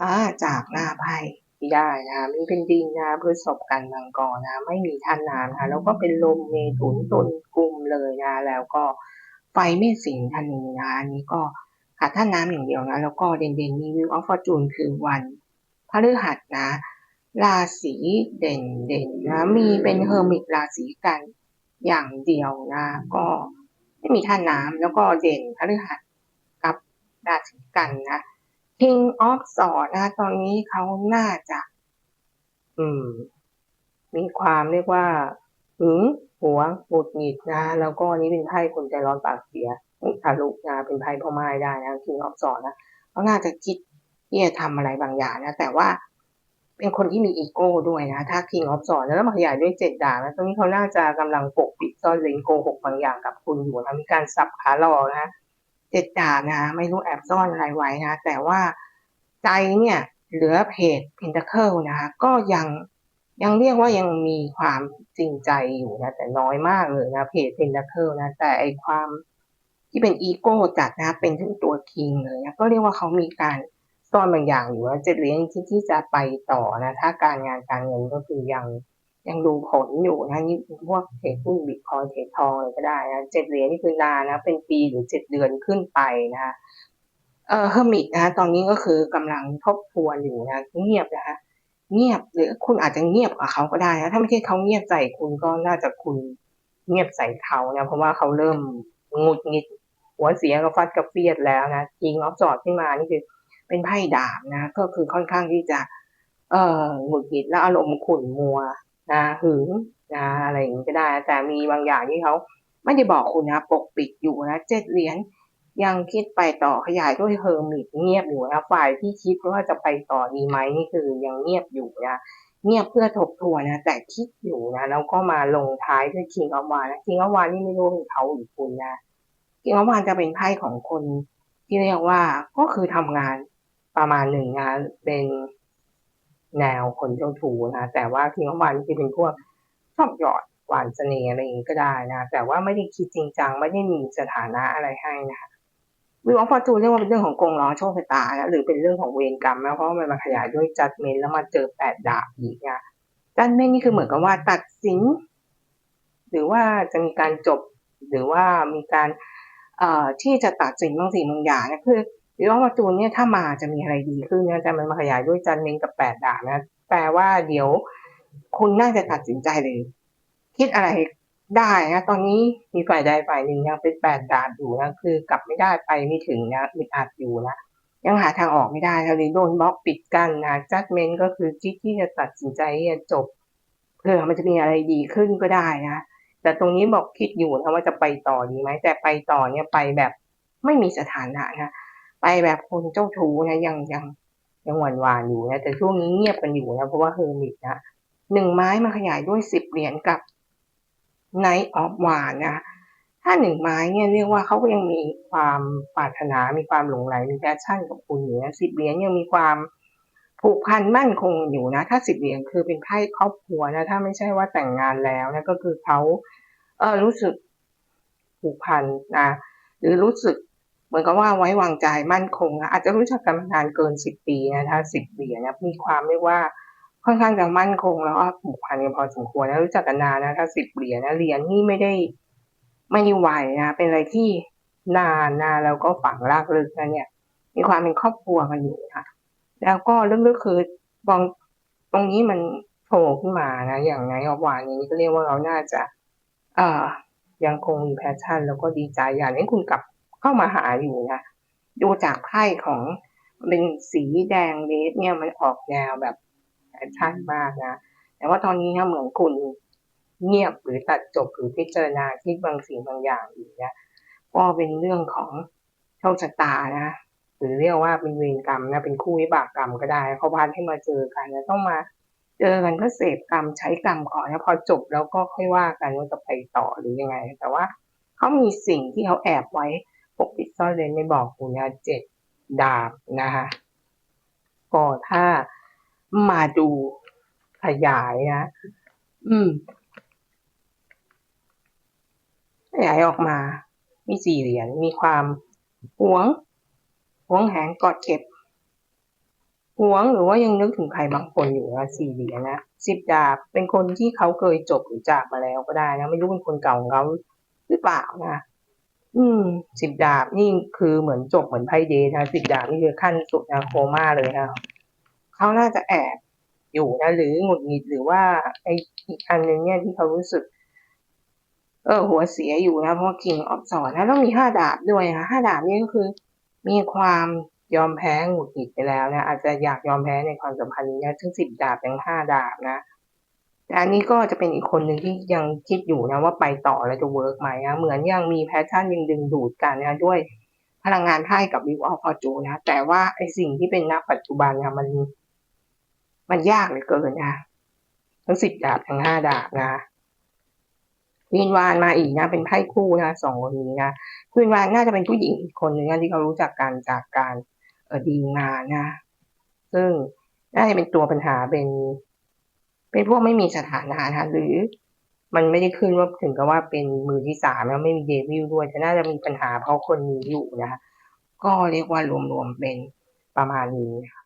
อ่าจากหน้าไพ่ได้นะมีเป็นดินนะพฤษภกันมังกรนะไม่มีท่านน้ำนะแล้วก็เป็นลมเมถุนตุลกุมเลยนะแล้วก็ไฟเมษสิงธนูนะอันนี้ก็ขาดท่านน้ำอย่างเดียวนะ แล้วก็เด่นเด่นมีวิวออฟฟอร์จูนคือวันพฤหัสนะ ราศีเด่นเด่นนะ มีเป็นเฮอร์มิตราศีกันอย่างเดียวนะ ก็ไม่มีท่านน้ำแล้วก็เด่นพฤหัสกับราศีกันนะ King of Swords นะตอนนี้เขาน่าจะ อืม มีความเรียกว่าหึงหวงหงุดหงิดนะแล้วก็นี้เป็นไพ่คนใจร้อนปากเสียทะลุนะเป็นไพ่พ่อไม้ได้นะ King of Swords นะเขาน่าจะคิดที่จะทำอะไรบางอย่างนะ แต่ว่าเป็นคนที่มีอีโก้ด้วยนะ ถ้า King of Swords แล้วมาขยายด้วยเจ็ดดาบนะตรงนี้เขาน่าจะกำลังปกปิดซ่อนเร้นโกหกบางอย่างกับคุณอยู่นะมีการสับขาหลอกนะ เจ็ดดานะ ไม่รู้แอบซ่อนอะไรไว้นะ แต่ว่าใจเนี่ยเหลือเพจพินทเคิลนะคะก็ยังยังเรียกว่ายังมีความจริงใจอยู่นะ แต่น้อยมากเลยนะเพจพินทเคิลนะ แต่ไอความที่เป็นอีโก้จัดนะเป็นถึงตัวคิงเลยนะก็เรียกว่าเขามีการซ่อนบางอย่างอยู่นะเจ็ดเหรียญที่ที่จะไปต่อนะ ถ้าการงานการเงินก็คือยัง ยังดูผลอยู่นะนี่พวกเทรดหุ้นบิตคอยเทรดทองอะไรก็ได้นะเจ็ดเหรียญนี่คือนานนะ เป็นปีหรือเจ็ดเดือนขึ้นไปนะเออเฮอร์มิตนะตอนนี้ก็คือกำลังทบทวนอยู่นะเงียบนะคะเงียบหรือคุณอาจจะเงียบกับเขาก็ได้นะถ้าไม่ใช่เขาเงียบใส่คุณก็น่าจะคุณเงียบใส่เขานะเพราะว่าเขาเริ่มงุดหงิดหัวเสียกับฟัดกับเฟียดแล้วนะจริงออฟจอดขึ้นมานี่คือเป็นไพ่ดาบนะ ก็คือค่อนข้างที่จะ เอ่อหงุดหงิดและอารมณ์ขุ่นมัว นะหึงนะอะไรอย่างนี้ก็ได้ แต่มีบางอย่างที่เขาไม่ได้บอกคุณนะปกปิดอยู่นะเจ็ดเหรียญยังคิดไปต่อขยายด้วยเฮอร์มิตเงียบอยู่นะฝ่ายที่คิดว่าจะไปต่อดีไหมนี่คือยังเงียบอยู่นะเงียบเพื่อทบทวนนะ แต่คิดอยู่นะแล้วก็มาลงท้ายด้วยคิงอวานนะคิงอวานนี่ไม่รู้เป็นเขาหรือคุณนะคิงอวานจะเป็นไพ่ของคนที่เรียกว่าก็คือทำงานประมาณหนึ่งงานเป็น แนวคนเจ้าชู้นะแต่ว่าคิงออฟวานที่เป็นพวกชอบหยอดหวานเสน่ห์อะไรอย่างนี้ก็ได้นะแต่ว่าไม่ได้คิดจริงจังไม่ได้มีสถานะอะไรให้นะคะวิวออฟฟอร์จูนเรียกว่าเป็นเรื่องของกงล้อโชคชะตานะหรือเป็นเรื่องของเวรกรรมนะเพราะมันมาขยายด้วยจัดเมนแล้วมาเจอแปดดาบอีกนะจัดเมนนี่คือเหมือนกับว่าตัดสิน หรือว่าจะมีการจบ หรือว่ามีการเอ่อที่จะตัดสินบางสิ่งบางอย่างนะคือ วิวออฟฟอร์จูนเนี่ยถ้ามาจะมีอะไรดีขึ้นนะแต่มันมาขยายด้วยจัดเมนกับแปดดาบนะแปลว่าเดี๋ยวคุณน่าจะตัดสินใจเลย คิดอะไรได้นะตอนนี้มีฝ่ายใดฝ่ายหนึ่งยังเป็นแปดดาบอยู่นะคือกลับไม่ได้ไปไม่ถึงนะมิดอัดอยู่นะยังหาทางออกไม่ได้เราเลยโดนบล็อกปิดกั้นนะจัดเมนก็คือคิดที่จะตัดสินใจที่จะจบเพื่อมันจะมีอะไรดีขึ้นก็ได้นะแต่ตรงนี้บอกคิดอยู่นะว่าจะไปต่อดีไหมแต่ไปต่อเนี่ยไปแบบไม่มีสถานะนะ ไปแบบคนเจ้าชู้นะยังยังยังหวานหวานอยู่นะแต่ช่วงนี้เงียบกันอยู่นะเพราะว่าเฮอร์มิตนะหนึ่งไม้มาขยายด้วยสิบเหรียญกับ Night of w a n นะถ้าหนึ่งไม้เนี่ยเรียกว่าเขาก็ยังมีความปรารถนา มีความหลงไหล มีแพชชั่นกับคุณอยู่นะสิบเหรียญยังมีความผูกพันมั่นคงอยู่นะ ถ้าสิบเหรียญคือเป็นไพ่ครอบครัวนะ ถ้าไม่ใช่ว่าแต่งงานแล้วนะก็คือเขาเออรู้สึกผูกพันนะหรือรู้สึก เหมือนกับว่าไว้วางใจมั่นคงนะอาจจะรู้จักกันมานานเกินสิบปีนะถ้าสิบเหรีนะมีความเรียกว่าค่อนข้างจะมั่นคงแล้วก็ผูกพันกันพอสมควรนะรู้จักกันนานนะถ้าสิบเหรียญนะเหรียญนี่ไม่ได้ไม่ได้ไหวนะเป็นอะไรที่นานนะแล้วก็ฝังรากลึกนะเนี่ย มีความเป็นครอบครัวกันอยู่ค่ะ แล้วก็ลึกๆคือบองตรงนี้มันโผล่ขึ้นมานะ อย่างไงอวานอย่างนี้ก็เรียกว่าเราน่าจะ เอ่อยังคงมีแพชชั่น แล้วก็ดีใจอย่างนี้คุณกลับ เข้ามาหาอยู่นะดูจากไพ่ของเป็นสีแดงเลสเนี่ยมันออกแนวแบบชัดมากนะแต่ว่าตอนนี้นะเหมือนคุณเงียบหรือตัดจบหรือพิจารณาที่บางสิ่งบางอย่างอยู่นะก็เป็นเรื่องของโชคชะตานะหรือเรียกว่าเป็นเวรกรรมนะเป็นคู่วิบากกรรมก็ได้เขาพันให้มาเจอกันนะต้องมาเจอกันเพื่อเสพกรรมใช้กรรมก่อนนะพอจบแล้วก็ค่อยว่ากันว่าจะไปต่อหรือยังไง แต่ว่าเขามีสิ่งที่เขาแอบไว้ ปกปิดซ่อนเร้นไม่บอกคุณนะเจ็ดดาบนะคะก็ถ้ามาดูขยายนะ อืม ขยายออกมา มีสี่เหรียญ มีความหวง หวงแหนกอดเก็บ หวงหรือว่ายังนึกถึงใครบางคนอยู่นะสี่เหรียญนะสิบดาบ เป็นคนที่เขาเคยจบหรือจากมาแล้วก็ได้นะ ไม่รู้เป็นคนเก่าของเขาหรือเปล่านะ อืมสิบดาบนี่คือเหมือนจบเหมือนไพ่เดย์นะสิบดาบนี่คือขั้นสุดนะโคม่าเลยนะเขาน่าจะแอบอยู่นะ หรือหงุดหงิดหรือว่าไออีกอันหนึ่งเนี่ยที่เขารู้สึก เออ หัวเสียอยู่นะเพราะว่าคิงออฟสอนนะต้องมีห้าดาบด้วยนะห้าดาบนี่ก็คือ มีความยอมแพ้หงุดหงิดไปแล้วนะอาจจะอยากยอมแพ้ในความสัมพันธ์นี้นะถึงสิบดาบยังห้าดาบนะ แต่อันนี้ก็จะเป็นอีกคนหนึ่งที่ยังคิดอยู่นะว่าไปต่อแล้วจะเวิร์กไหมนะเหมือนยังมีแพชชั่นยังดึงดูดกันนะด้วยพลังงานไพ่กับวิวออฟพอจูนะแต่ว่าไอสิ่งที่เป็นณปัจจุบันนะมัน มันยากเหลือเกินนะทั้งสิบดาบทั้งห้าดาบนะวีนวานมาอีกนะ เป็นไพ่คู่นะสองคนนี้นะวีนวานน่าจะเป็นผู้หญิงอีกคนหนึ่งนะที่เขารู้จักกันจากการเออดีงานนะ ซึ่งน่าจะเป็นตัวปัญหาเป็น เป็นพวกไม่มีสถานะนะหรือมันไม่ได้ขึ้นว่าถึงกับว่าเป็นมือที่สามแล้วไม่มีเดวิลด้วยจะน่าจะมีปัญหาเพราะคนมีอยู่นะคะก็เรียกว่ารวมๆเป็นประมาณนี้ค่ะ